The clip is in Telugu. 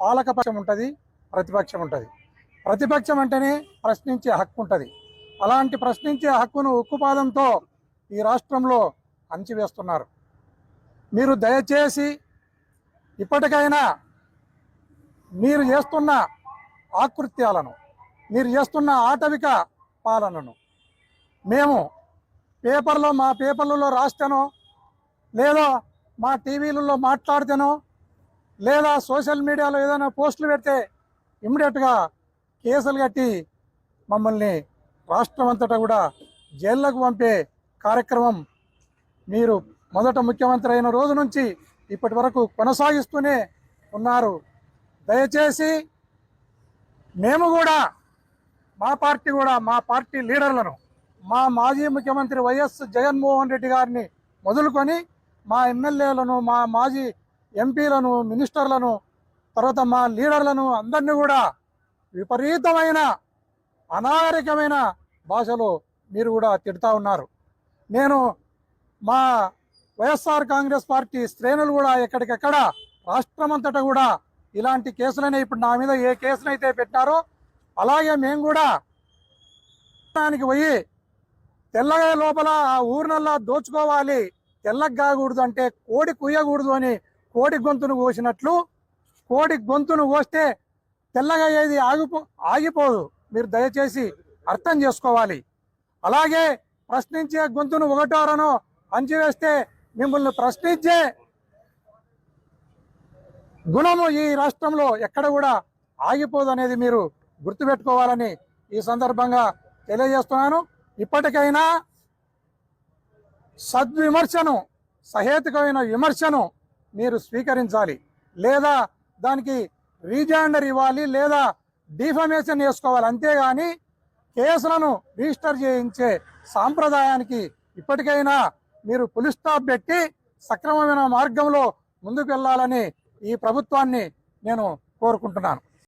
పాలకపక్షం ఉంటుంది ప్రతిపక్షం ఉంటుంది. ప్రతిపక్షం అంటేనే ప్రశ్నించే హక్కు ఉంటుంది. అలాంటి ప్రశ్నించే హక్కును ఉక్కుపాదంతో ఈ రాష్ట్రంలో అంచివేస్తున్నారు మీరు దయచేసి ఇప్పటికైనా మీరు చేస్తున్న ఆకృత్యాలను మీరు చేస్తున్న ఆటవిక పాలనను మేము పేపర్లో మా పేపర్లలో రాస్తేనో లేదా మా టీవీలలో మాట్లాడితేనో లేదా సోషల్ మీడియాలో ఏదైనా పోస్టులు పెడితే ఇమ్మీడియట్గా కేసులు కట్టి మమ్మల్ని రాష్ట్రం అంతటా కూడా జైళ్ళకు పంపే కార్యక్రమం మీరు మొదట ముఖ్యమంత్రి అయిన రోజు నుంచి ఇప్పటి వరకు కొనసాగిస్తూనే ఉన్నారు. దయచేసి మేము కూడా మా పార్టీ కూడా మా పార్టీ లీడర్లను మా మాజీ ముఖ్యమంత్రి వైఎస్ జగన్మోహన్ రెడ్డి గారిని మొదలుకొని మా ఎమ్మెల్యేలను మా మాజీ ఎంపీలను మినిస్టర్లను తర్వాత మా లీడర్లను అందరినీ కూడా విపరీతమైన అనాగరికమైన భాషలో మీరు కూడా తిడతా ఉన్నారు. నేను మా వైఎస్ఆర్ కాంగ్రెస్ పార్టీ శ్రేణులు కూడా ఎక్కడికెక్కడ రాష్ట్రమంతటా కూడా ఇలాంటి కేసులనే ఇప్పుడు నా మీద ఏ కేసునైతే పెట్టారో అలాగే మేము కూడా దానికి పోయి తెల్లగా లోపల ఆ ఊరినల్లా దోచుకోవాలి తెల్లగా కాకూడదు అంటే కోడి కుయ్యకూడదు అని కోడి గొంతును కోసినట్లు కోడి గొంతును కోస్తే తెల్లగా ఏది ఆగిపో ఆగిపోదు. మీరు దయచేసి అర్థం చేసుకోవాలి. అలాగే ప్రశ్నించే గొంతును ఒకటోరనో అంచివేస్తే మిమ్మల్ని ప్రశ్నించే గుణము ఈ రాష్ట్రంలో ఎక్కడ కూడా ఆగిపోదు అనేది మీరు గుర్తుపెట్టుకోవాలని ఈ సందర్భంగా తెలియజేస్తున్నాను. ఇప్పటికైనా సద్విమర్శను సహేతుకమైన విమర్శను మీరు స్వీకరించాలి. లేదా దానికి రీజాండర్ ఇవ్వాలి లేదా డిఫమేషన్ వేసుకోవాలి అంతేగాని కేసులను రిజిస్టర్ చేయించే సాంప్రదాయానికి ఇప్పటికైనా మీరు పులి స్టాప్ పెట్టి సక్రమమైన మార్గంలో ముందుకు వెళ్ళాలని ఈ ప్రభుత్వాన్ని నేను కోరుకుంటున్నాను.